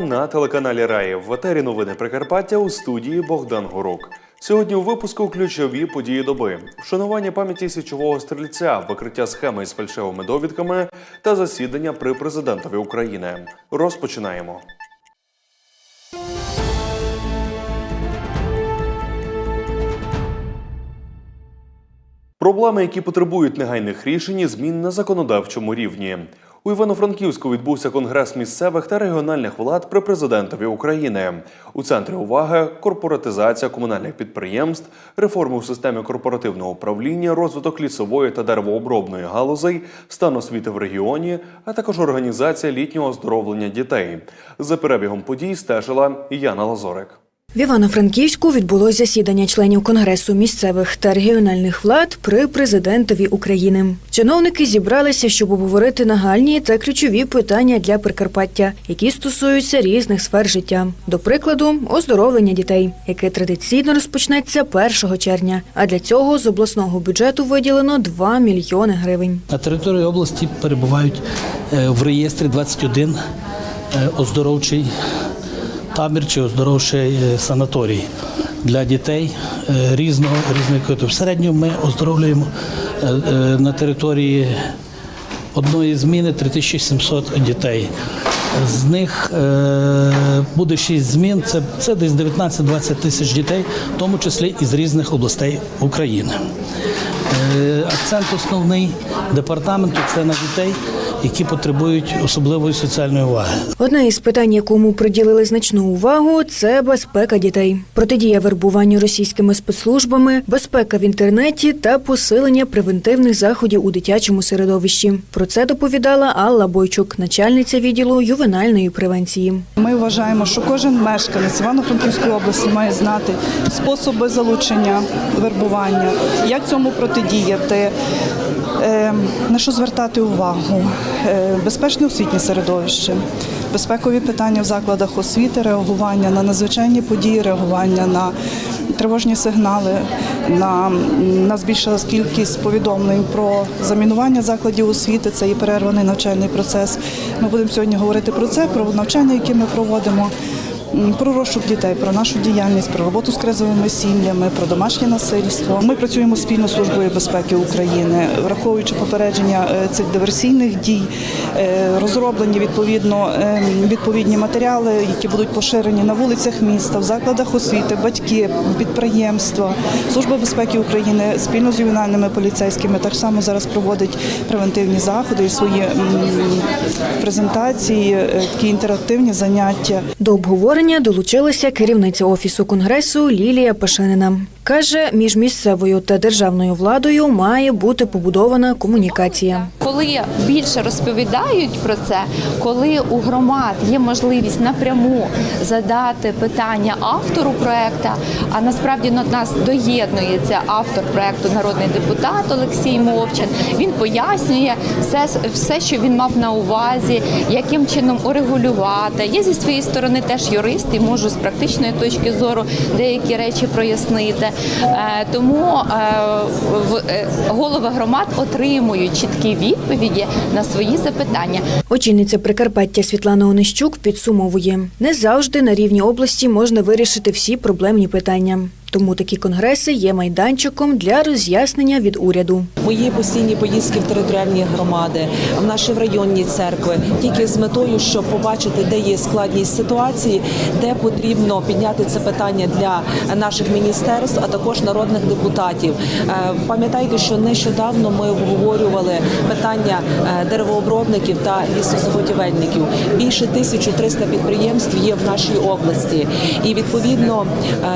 На телеканалі Раїв. В етері новини Прикарпаття у студії Богдан Горук. Сьогодні у випуску ключові події доби: вшанування пам'яті січового стрільця, викриття схеми із фальшивими довідками та засідання при президентові України. Розпочинаємо. Проблеми, які потребують негайних рішень і змін на законодавчому рівні. У Івано-Франківську відбувся конгрес місцевих та регіональних влад при президентові України. У центрі уваги корпоратизація комунальних підприємств, реформи у системі корпоративного управління, розвиток лісової та деревообробної галузей, стан освіти в регіоні, а також організація літнього оздоровлення дітей. За перебігом подій стежила Яна Лазорик. В Івано-Франківську відбулось засідання членів Конгресу місцевих та регіональних влад при президентові України. Чиновники зібралися, щоб обговорити нагальні та ключові питання для Прикарпаття, які стосуються різних сфер життя. До прикладу, оздоровлення дітей, яке традиційно розпочнеться 1 червня. А для цього з обласного бюджету виділено 2 мільйони гривень. На території області перебувають е, в реєстрі 21 е, оздоровчий табір чи оздоровчий е, санаторій для дітей е, різного різної категорії. В середньому ми оздоровлюємо е, на території одної зміни 3700 дітей. З них буде 6 змін, це, це десь 19-20 тисяч дітей, в тому числі із різних областей України. Акцент основний департаменту це на дітей, які потребують особливої соціальної уваги. Одне із питань, якому приділили значну увагу, це безпека дітей, протидія вербуванню російськими спецслужбами, безпека в інтернеті та посилення превентивних заходів у дитячому середовищі. Про це доповідала Алла Бойчук, начальниця відділу ювенальної превенції. Ми вважаємо, що кожен мешканець Івано-Франківської області має знати способи залучення вербування, як цьому протидіяти, на що звертати увагу, е, безпечне освітнє середовище, безпекові питання в закладах освіти, реагування на надзвичайні події, реагування на тривожні сигнали. На на збільшилась кількість повідомлень про замінування закладів освіти. Це і перерваний навчальний процес. Ми будемо сьогодні говорити про це, про навчання, яке ми проводимо. Про розшук дітей, про нашу діяльність, про роботу з кризовими сім'ями, про домашнє насильство. Ми працюємо спільно з службою безпеки України, враховуючи попередження е, цих диверсійних дій, е, розроблені відповідно е, відповідні матеріали, які будуть поширені на вулицях міста, в закладах освіти, батьки, підприємства. Служба безпеки України спільно з ювенальними поліцейськими так само зараз проводить превентивні заходи і свої презентації, е, такі інтерактивні заняття. До обговорення долучилася керівниця офісу конгресу Лілія Пашинина. Каже, між місцевою та державною владою має бути побудована комунікація. Коли більше розповідають про це, коли у громад є можливість напряму задати питання автору проекту, а насправді до нас доєднується автор проекту народний депутат Олексій Мовчан. Він пояснює все, все, що він мав на увазі, яким чином урегулювати. Я зі своєї сторони теж юрист і можу з практичної точки зору деякі речі прояснити. Е, Тому е, е, голови громад отримують чіткі відповіді на свої запитання. Очільниця Прикарпаття Світлана Онищук підсумовує, не завжди на рівні області можна вирішити всі проблемні питання. Тому такі конгреси є майданчиком для роз'яснення від уряду. Мої постійні поїздки в територіальні громади, в наші районні церкви, тільки з метою, щоб побачити, де є складність ситуації, де потрібно підняти це питання для наших міністерств, а також народних депутатів. Е, Пам'ятайте, що нещодавно ми обговорювали питання е, деревообробників та лісозаготівельників. Більше 1300 підприємств є в нашій області, і відповідно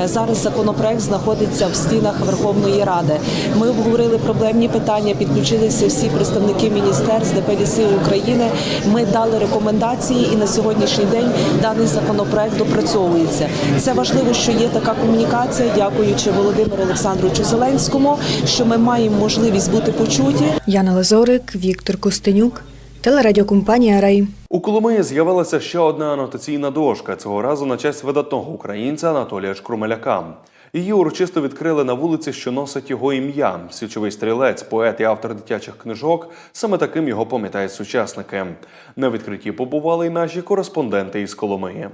е, зараз законопроект знаходиться в стінах Верховної Ради. Ми обговорили проблемні питання, підключилися всі представники міністерств ДПЛІСи України. Ми дали рекомендації, і на сьогоднішній день даний законопроект допрацьовується. Це важливо, що є така комунікація, дякуючи Володимиру Олександровичу Зеленському, що ми маємо можливість бути почуті. Яна Лазорик, Віктор Костенюк, телерадіокомпанія Рай. У Коломиї з'явилася ще одна анотаційна дошка цього разу на честь видатного українця Анатолія Шкрумеляка. Її урочисто відкрили на вулиці, що носить його ім'я. Січовий стрілець, поет і автор дитячих книжок. Саме таким його пам'ятають сучасники. На відкритті побували й наші кореспонденти із Коломиї.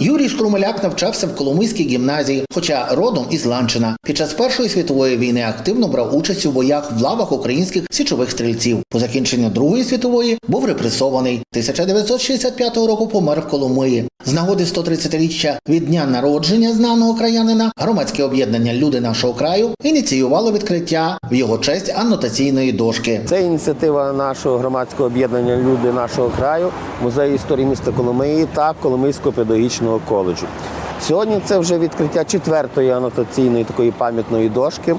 Юрій Штурмеляк навчався в Коломийській гімназії, хоча родом із Ланчина. Під час Першої світової війни активно брав участь у боях в лавах українських січових стрільців. По закінченню Другої світової був репресований. 1965 року помер в Коломиї. З нагоди 130-річчя від дня народження знаного краянина громадське об'єднання Люди нашого краю ініціювало відкриття в його честь анотаційної дошки. Це ініціатива нашого громадського об'єднання Люди нашого краю, музею історії міста Коломиї та Коломийського педагогічного коледжу. Сьогодні це вже відкриття четвертої анотаційної такої пам'ятної дошки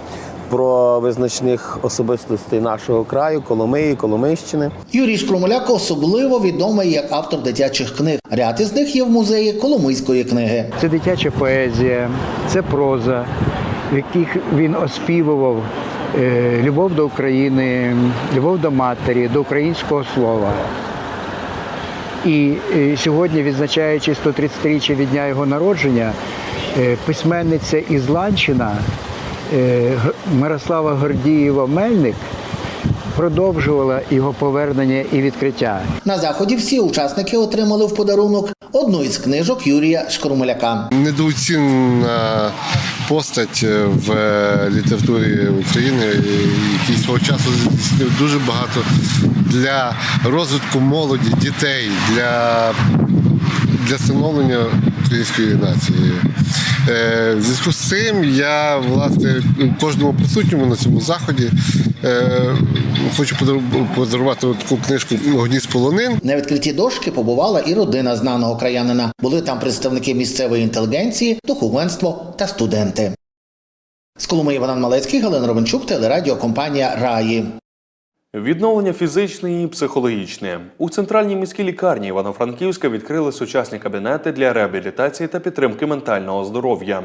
про визначних особистостей нашого краю, Коломиї, Коломийщини. Юрій Шкрумляк особливо відомий як автор дитячих книг. Ряд із них є в музеї Коломийської книги. Це дитяча поезія, це проза, в яких він оспівував е, любов до України, любов до матері, до українського слова. І е, сьогодні, відзначаючи 130-річчя від дня його народження, е, письменниця із Ланчина е, Мирослава Гордієва Мельник продовжувала його повернення і відкриття. На заході всі учасники отримали в подарунок одну із книжок Юрія Шкрумляка. недооцінена постать в е, літературі України, який свого часу здійснив дуже багато для розвитку молоді, дітей, для, для становлення української нації. Е, В зв'язку з цим я власне кожному присутньому на цьому заході е, хочу подарувати таку книжку Гніт полонин. На відкритті дошки побувала і родина знаного краянина. Були там представники місцевої інтелігенції, духовенство та студенти. З Коломиї Іван Малецький, Галина Ровенчук, телерадіокомпанія Раї. Відновлення фізичне і психологічне у центральній міській лікарні Івано-Франківська відкрили сучасні кабінети для реабілітації та підтримки ментального здоров'я.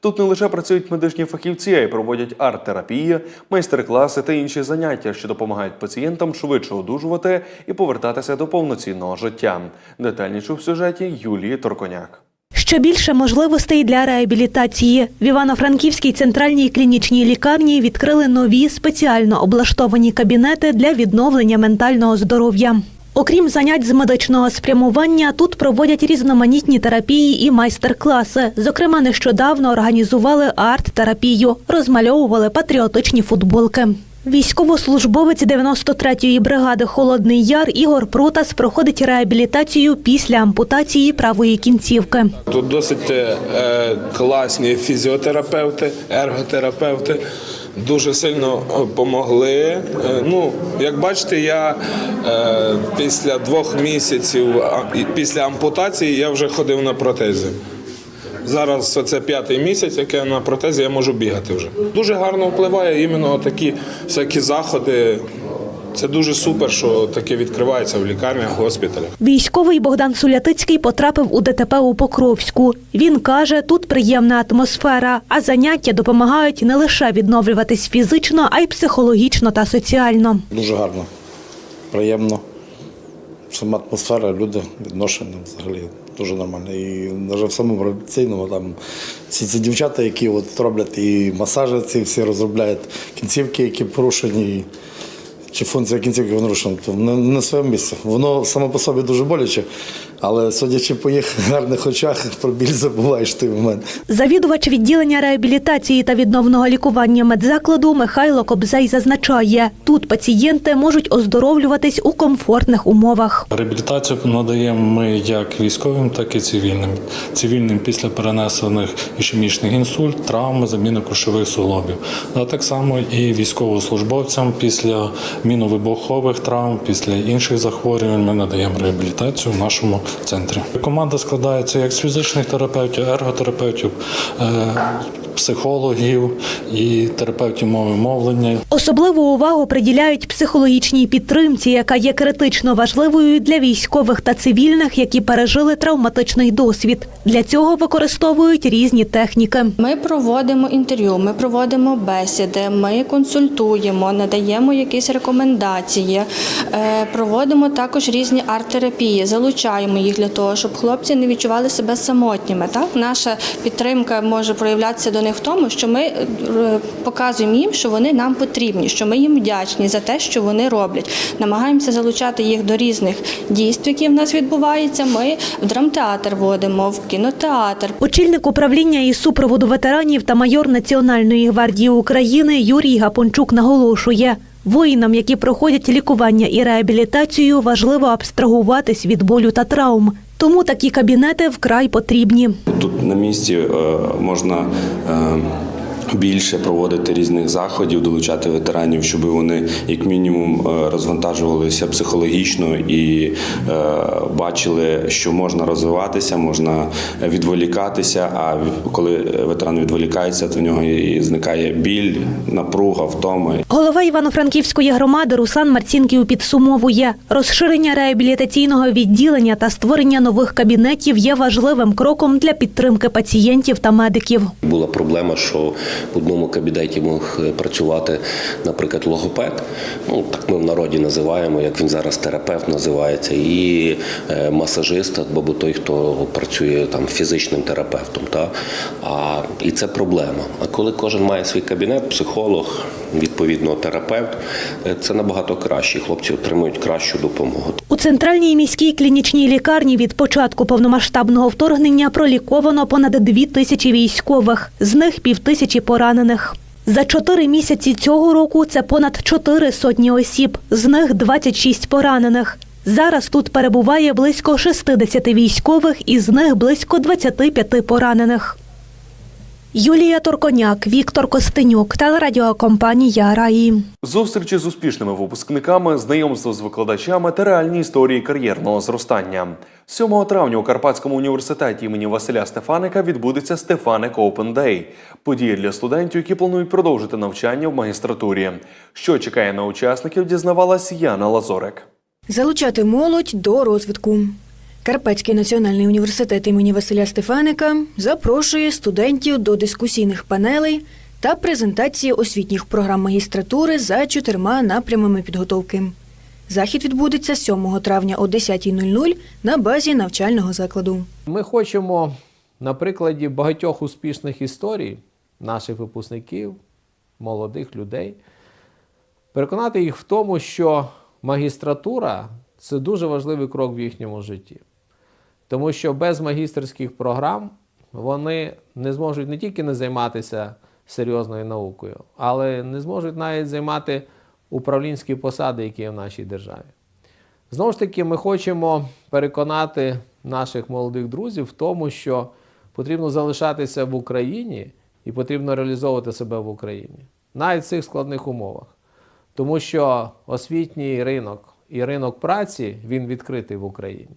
Тут не лише працюють медичні фахівці, а й проводять арт-терапії, майстер-класи та інші заняття, що допомагають пацієнтам швидше одужувати і повертатися до повноцінного життя. Детальніше в сюжеті Юлії Торконяк. Ще більше можливостей для реабілітації. В Івано-Франківській центральній клінічній лікарні відкрили нові спеціально облаштовані кабінети для відновлення ментального здоров'я. Окрім занять з медичного спрямування, тут проводять різноманітні терапії і майстер-класи. Зокрема, нещодавно організували арт-терапію, розмальовували патріотичні футболки. Військовослужбовець 93-ї бригади Холодний Яр Ігор Протас проходить реабілітацію після ампутації правої кінцівки. Тут досить е, класні фізіотерапевти, ерготерапевти. Дуже сильно допомогли. Е, ну, як бачите, я е, після двох місяців після ампутації я вже ходив на протези. Зараз це п'ятий місяць, як я на протезі, я можу бігати вже. Дуже гарно впливає іменно такі всякі заходи. Це дуже супер, що таке відкривається в лікарнях, госпіталях. Військовий Богдан Сулятицький потрапив у ДТП у Покровську. Він каже, тут приємна атмосфера, а заняття допомагають не лише відновлюватись фізично, а й психологічно та соціально. Дуже гарно, приємно. Сама атмосфера, люди, відношення взагалі дуже нормально. І навіть в самому реабілітаційному там ці, ці дівчата, які от роблять і масажі ці всі розробляють кінцівки, які порушені. Чи функція кінцівки нарушена, то не не на своєму місці. Воно само по собі дуже боляче, але судячи по їх гарних очах, про біль забуваєш в той момент. Завідувач відділення реабілітації та відновного лікування медзакладу Михайло Кобзей зазначає, тут пацієнти можуть оздоровлюватись у комфортних умовах. Реабілітацію надаємо ми як військовим, так і цивільним. Цивільним після перенесених ішемічних інсульт, травми, заміни кушових суглобів. А так само і військовослужбовцям після міновибухових травм, після інших захворювань ми надаємо реабілітацію в нашому центрі. Команда складається як з фізичних терапевтів, ерготерапевтів, е, психологів і терапевтів мови мовлення. Особливу увагу приділяють психологічній підтримці, яка є критично важливою для військових та цивільних, які пережили травматичний досвід. Для цього використовують різні техніки. Ми проводимо інтерв'ю, ми проводимо бесіди, ми консультуємо, надаємо якісь рекомендації, е, проводимо також різні арт-терапії, залучаємо їх для того, щоб хлопці не відчували себе самотніми. Так, наша підтримка може проявлятися до них в тому, що ми е, показуємо їм, що вони нам потрібні, що ми їм вдячні за те, що вони роблять. Намагаємося залучати їх до різних дійств, які в нас відбуваються. Ми в драмтеатр водимо, в кінотеатр. Очільник управління із супроводу ветеранів та майор Національної гвардії України Юрій Гапончук наголошує. Воїнам, які проходять лікування і реабілітацію, важливо абстрагуватись від болю та травм. Тому такі кабінети вкрай потрібні. Тут на місці е, можна е, більше проводити різних заходів, долучати ветеранів, щоб вони як мінімум е, розвантажувалися психологічно і е, бачили, що можна розвиватися, можна відволікатися. А в- коли ветеран відволікається, то в нього і зникає біль, напруга, втома. Голова Івано-Франківської громади Руслан Марцінків підсумовує, розширення реабілітаційного відділення та створення нових кабінетів є важливим кроком для підтримки пацієнтів та медиків. Була проблема, що в одному кабінеті мог е, працювати, наприклад, логопед. Ну так ми в народі називаємо, як він зараз терапевт називається, і е, масажист, або той, хто працює там фізичним терапевтом. Та? А, і це проблема. А коли кожен має свій кабінет, психолог, відповідно, терапевт, е, це набагато краще. Хлопці отримують кращу допомогу. У центральній міській клінічній лікарні від початку повномасштабного вторгнення проліковано понад дві тисячі військових, з них півтисячі поранених. За чотири місяці цього року це понад чотири сотні осіб, з них 26 поранених. Зараз тут перебуває близько 60 військових, із них близько 25 поранених. Юлія Торконяк, Віктор Костенюк, телерадіокомпанія Раї. Зустрічі з успішними випускниками, знайомство з викладачами та реальні історії кар'єрного зростання. 7 травня у Карпатському університеті імені Василя Стефаника відбудеться Стефаник Open Day – подія для студентів, які планують продовжити навчання в магістратурі. Що чекає на учасників, дізнавалась Яна Лазорик. Залучати молодь до розвитку. Карпатський національний університет імені Василя Стефаника запрошує студентів до дискусійних панелей та презентації освітніх програм магістратури за чотирма напрямами підготовки. Захід відбудеться 7 травня о 10.00 на базі навчального закладу. Ми хочемо на прикладі багатьох успішних історій наших випускників, молодих людей, переконати їх в тому, що магістратура це дуже важливий крок в їхньому житті. Тому що без магістерських програм вони не зможуть не тільки не займатися серйозною наукою, але не зможуть навіть займати управлінські посади, які є в нашій державі. Знову ж таки, ми хочемо переконати наших молодих друзів в тому, що потрібно залишатися в Україні і потрібно реалізовувати себе в Україні, навіть в цих складних умовах. Тому що освітній ринок і ринок праці він відкритий в Україні.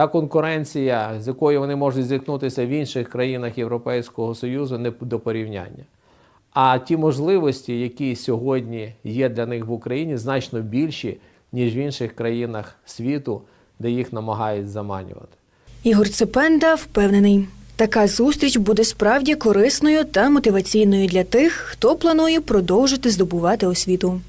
Та конкуренція, з якою вони можуть зіткнутися в інших країнах Європейського Союзу, не до порівняння. А ті можливості, які сьогодні є для них в Україні, значно більші, ніж в інших країнах світу, де їх намагають заманювати. Ігор Цепенда впевнений, така зустріч буде справді корисною та мотиваційною для тих, хто планує продовжити здобувати освіту.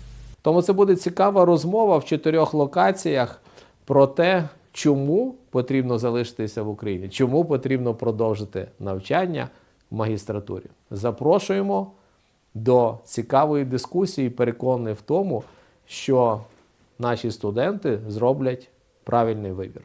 Тому це буде цікава розмова в чотирьох локаціях про те, чому потрібно залишитися в Україні, чому потрібно продовжити навчання в магістратурі. Запрошуємо до цікавої дискусії, переконаний в тому, що наші студенти зроблять правильний вибір.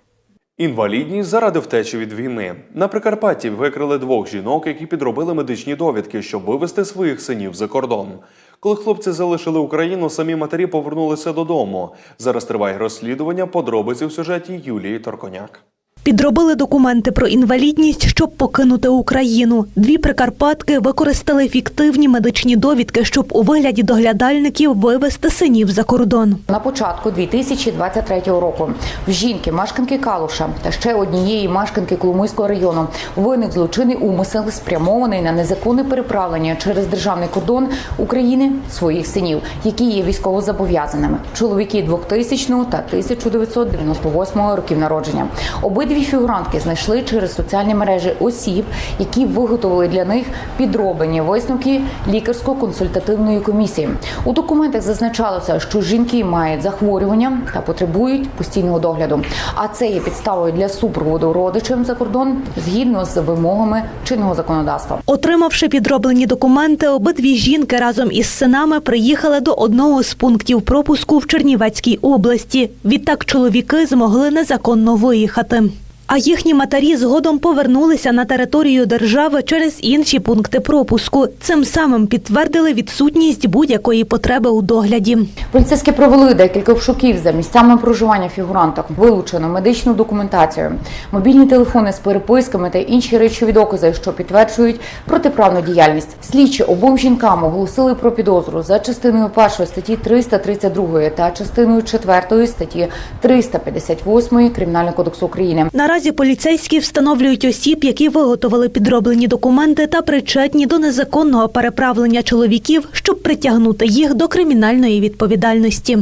Інвалідність заради втечі від війни. На Прикарпатті викрили двох жінок, які підробили медичні довідки, щоб вивезти своїх синів за кордон. Коли хлопці залишили Україну, самі матері повернулися додому. Зараз триває розслідування подробиці в сюжеті Юлії Торконяк. Підробили документи про інвалідність, щоб покинути Україну. Дві прикарпатки використали фіктивні медичні довідки, щоб у вигляді доглядальників вивезти синів за кордон. На початку 2023 року в жінки, мешканки Калуша та ще однієї мешканки Коломийського району виник злочинний умисел, спрямований на незаконне переправлення через державний кордон України своїх синів, які є військовозобов'язаними. Чоловіки 2000 та 1998 років народження. Обидві фігурантки знайшли через соціальні мережі осіб, які виготовили для них підроблені висновки лікарсько-консультативної комісії. У документах зазначалося, що жінки мають захворювання та потребують постійного догляду. А це є підставою для супроводу родичем за кордон згідно з вимогами чинного законодавства. Отримавши підроблені документи, обидві жінки разом із синами приїхали до одного з пунктів пропуску в Чернівецькій області. Відтак чоловіки змогли незаконно виїхати. А їхні матері згодом повернулися на територію держави через інші пункти пропуску. Цим самим підтвердили відсутність будь-якої потреби у догляді. Поліцейські провели декілька обшуків за місцями проживання фігуранток. Вилучено медичну документацію, мобільні телефони з переписками та інші речові докази, що підтверджують протиправну діяльність. Слідчі обом жінкам оголосили про підозру за частиною першої статті 332 та частиною четвертої статті 358 Кримінального кодексу України. Наразі поліцейські встановлюють осіб, які виготовили підроблені документи та причетні до незаконного переправлення чоловіків, щоб притягнути їх до кримінальної відповідальності.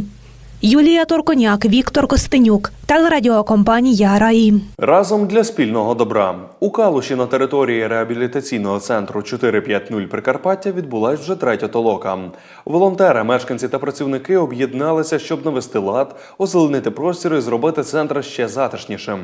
Юлія Торконяк, Віктор Костенюк, телерадіокомпанія Раї. Разом для спільного добра у Калуші на території реабілітаційного центру 450 Прикарпаття відбулась вже третя толока. Волонтери, мешканці та працівники об'єдналися, щоб навести лад, озеленити простір і зробити центр ще затишнішим.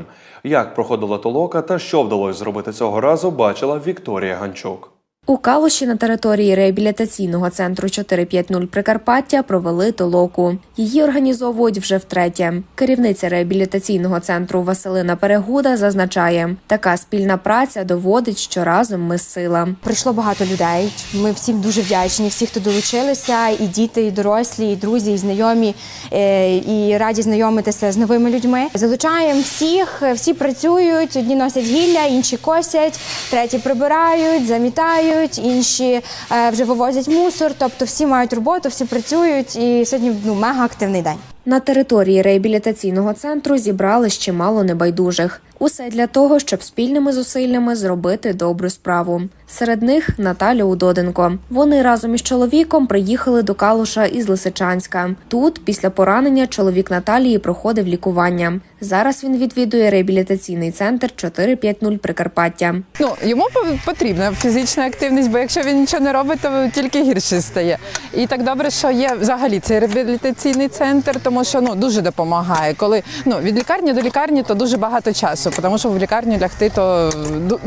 Як проходила толока та що вдалося зробити цього разу, бачила Вікторія Ганчук. У Калуші на території реабілітаційного центру 450 Прикарпаття провели толоку. Її організовують вже втретє. Керівниця реабілітаційного центру Василина Перегуда зазначає, така спільна праця доводить, що разом ми сила. Прийшло багато людей. Ми всім дуже вдячні. Всі, хто долучилися, і діти, і дорослі, і друзі, і знайомі, е, і раді знайомитися з новими людьми. Залучаємо всіх, всі працюють. Одні носять гілля, інші косять, треті прибирають, замітають, інші е, вже вивозять мусор. Тобто всі мають роботу, всі працюють. І сьогодні ну мега активний день. На території реабілітаційного центру зібрали ще мало небайдужих. Усе для того, щоб спільними зусиллями зробити добру справу. Серед них Наталя Удоденко. Вони разом із чоловіком приїхали до Калуша із Лисичанська. Тут, після поранення, чоловік Наталії проходив лікування. Зараз він відвідує реабілітаційний центр 450 Прикарпаття. Ну йому потрібна фізична активність, бо якщо він нічого не робить, то тільки гірше стає. І так добре, що є взагалі цей реабілітаційний центр, тому що ну дуже допомагає. Коли ну від лікарні до лікарні, то дуже багато часу, тому що в лікарню лягти то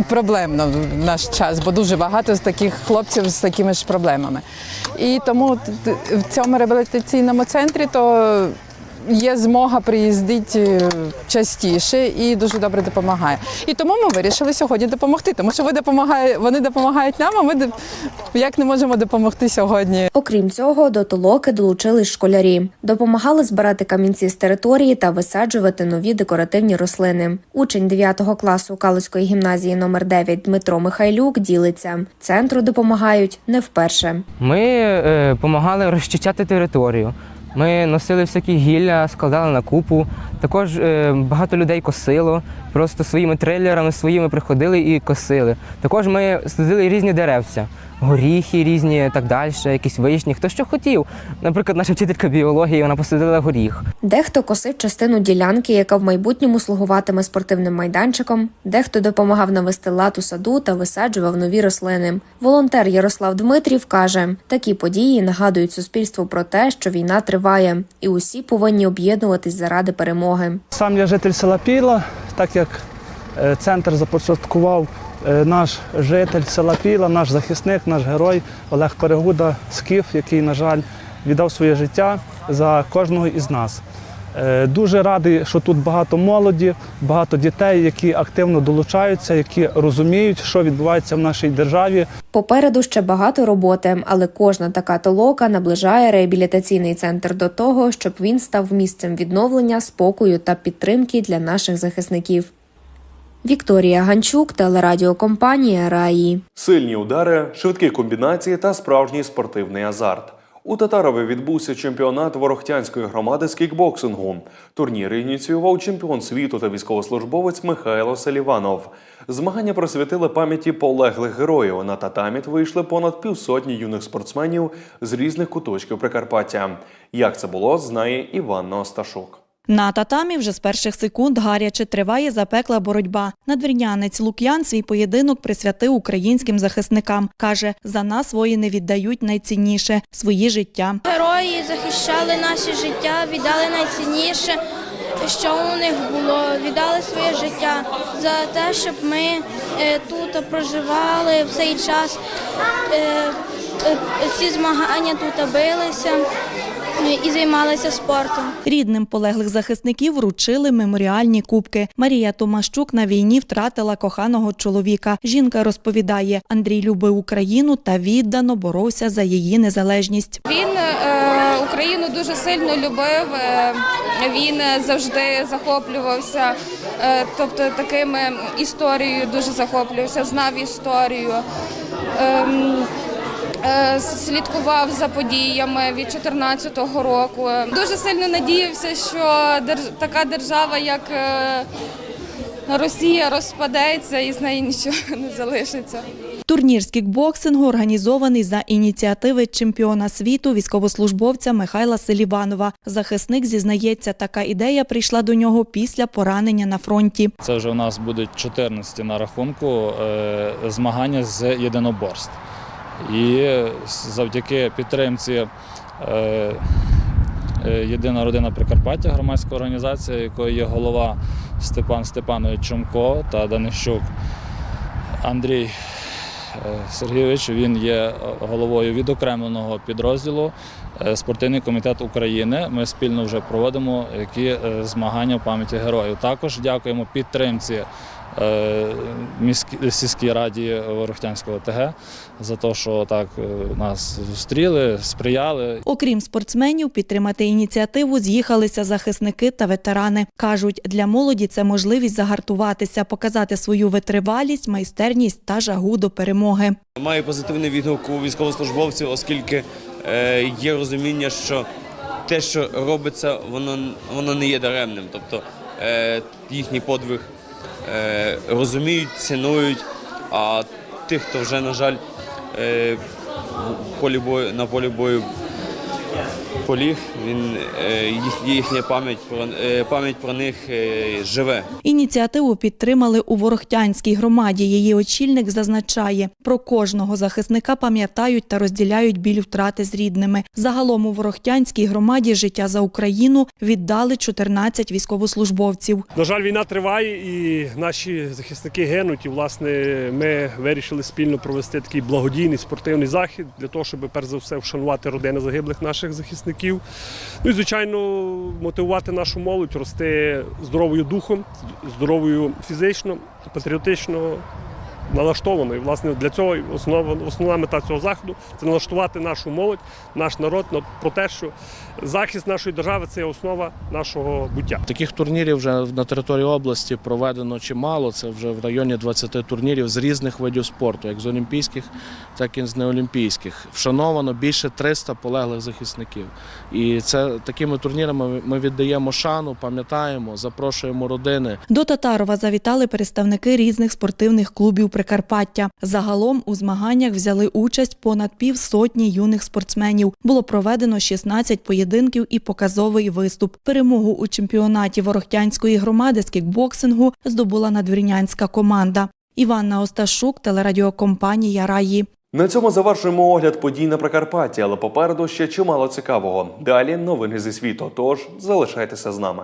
проблемно в наш час, бо дуже багато з таких хлопців з такими ж проблемами. І тому в цьому реабілітаційному центрі то є змога приїздити е, частіше і дуже добре допомагає. І тому ми вирішили сьогодні допомогти, тому що ви допомагає, вони допомагають нам, а ми як не можемо допомогти сьогодні. Окрім цього, до толоки долучились школярі, допомагали збирати камінці з території та висаджувати нові декоративні рослини. Учень 9 класу Калуської гімназії номер 9 Дмитро Михайлюк ділиться. Центру допомагають не вперше. Ми допомагали розчищати територію. Ми носили всякі гілля, складали на купу. Також е, багато людей косило, просто своїми трейлерами своїми приходили і косили. Також ми садили різні деревця, горіхи різні, так далі, якісь вишні, хто що хотів. Наприклад, наша вчителька біології вона посадила горіх. Дехто косив частину ділянки, яка в майбутньому слугуватиме спортивним майданчиком, дехто допомагав навести лад у саду та висаджував нові рослини. Волонтер Ярослав Дмитрів каже, такі події нагадують суспільству про те, що війна триває, і усі повинні об'єднуватись заради перемоги. Сам я житель села Піла, так як е, центр започаткував наш житель села Піла, наш захисник, наш герой Олег Перегуда Скіф, який, на жаль, віддав своє життя за кожного із нас. Е, Дуже радий, що тут багато молоді, багато дітей, які активно долучаються, які розуміють, що відбувається в нашій державі. Попереду ще багато роботи, але кожна така толока наближає реабілітаційний центр до того, щоб він став місцем відновлення, спокою та підтримки для наших захисників. Вікторія Ганчук, телерадіокомпанія Раї. Сильні удари, швидкі комбінації та справжній спортивний азарт. У Татарові відбувся чемпіонат Ворохтянської громади з кікбоксингу. Турнір ініціював чемпіон світу та військовослужбовець Михайло Селіванов. Змагання присвятили пам'яті полеглих героїв. На татаміт вийшли понад півсотні юних спортсменів з різних куточків Прикарпаття. Як це було, знає Іванна Осташук. На татамі вже з перших секунд гаряче триває запекла боротьба. Надвірнянець Лук'ян свій поєдинок присвятив українським захисникам. Каже, за нас воїни віддають найцінніше свої життя. Герої захищали наше життя, віддали найцінніше, що у них було. Віддали своє життя за те, щоб ми е, тут проживали в цей час. Е, е, ці змагання тут билися е, і займалися спортом. Рідним полеглих захисників вручили меморіальні кубки. Марія Томащук на війні втратила коханого чоловіка. Жінка розповідає, Андрій любив Україну та віддано боровся за її незалежність. Він е, Україну дуже сильно любив. е, Він завжди захоплювався, е, тобто такими історією дуже захоплювався, знав історію. Е, Слідкував за подіями від 2014 року. Дуже сильно надіявся, що така держава, як е, Росія, розпадеться і з неї нічого не залишиться. Турнір з кікбоксингу організований за ініціативи чемпіона світу військовослужбовця Михайла Селіванова. Захисник зізнається, така ідея прийшла до нього після поранення на фронті. Це вже у нас буде 14 на рахунку е, змагання з єдиноборств. І завдяки підтримці е, е, Єдина родина Прикарпаття, громадська організація, якої є голова Степан Степанович Чумко та Данищук Андрій е, Сергійович. Він є головою відокремленого підрозділу Спортивний комітет України. Ми спільно вже проводимо які змагання в пам'яті героїв. Також дякуємо підтримці сільській раді Ворохтянського ТГ за те, що так е, нас зустріли, сприяли. Окрім спортсменів, підтримати ініціативу з'їхалися захисники та ветерани. Кажуть, для молоді це можливість загартуватися, показати свою витривалість, майстерність та жагу до перемоги. Маю позитивний відгук у військовослужбовців, оскільки е, є розуміння, що те, що робиться, воно, воно не є даремним. Тобто е, їхній подвиг е, розуміють, цінують, а тих, хто вже, на жаль, полі бою, на полі бою поліг, він, е, їхня пам'ять про, е, пам'ять про них е, живе. Ініціативу підтримали у Ворохтянській громаді. Її очільник зазначає, про кожного захисника пам'ятають та розділяють біль втрати з рідними. Загалом у Ворохтянській громаді життя за Україну віддали 14 військовослужбовців. На жаль, війна триває, і наші захисники гинуть. І власне ми вирішили спільно провести такий благодійний спортивний захід для того, щоб перш за все вшанувати родини загиблих наших захисників. Ну і звичайно мотивувати нашу молодь рости здоровою духом, здоровою фізично, патріотично налаштованою. Власне, для цього основна, основна мета цього заходу це налаштувати нашу молодь, наш народ на- про те, що захист нашої держави це основа нашого буття. Таких турнірів вже на території області проведено чимало. Це вже в районі 20 турнірів з різних видів спорту, як з олімпійських, так і з неолімпійських. Вшановано більше 300 полеглих захисників. І це такими турнірами ми віддаємо шану, пам'ятаємо, запрошуємо родини. До Татарова завітали представники різних спортивних клубів Прикарпаття. Загалом у змаганнях взяли участь понад півсотні юних спортсменів. Було проведено 16 поєдинків і показовий виступ. Перемогу у чемпіонаті Ворохтянської громади з кікбоксингу здобула надвірнянська команда. Іванна Осташук, телерадіокомпанія Раї. На цьому завершуємо огляд подій на Прикарпатті, але попереду ще чимало цікавого. Далі новини зі світу. Тож залишайтеся з нами.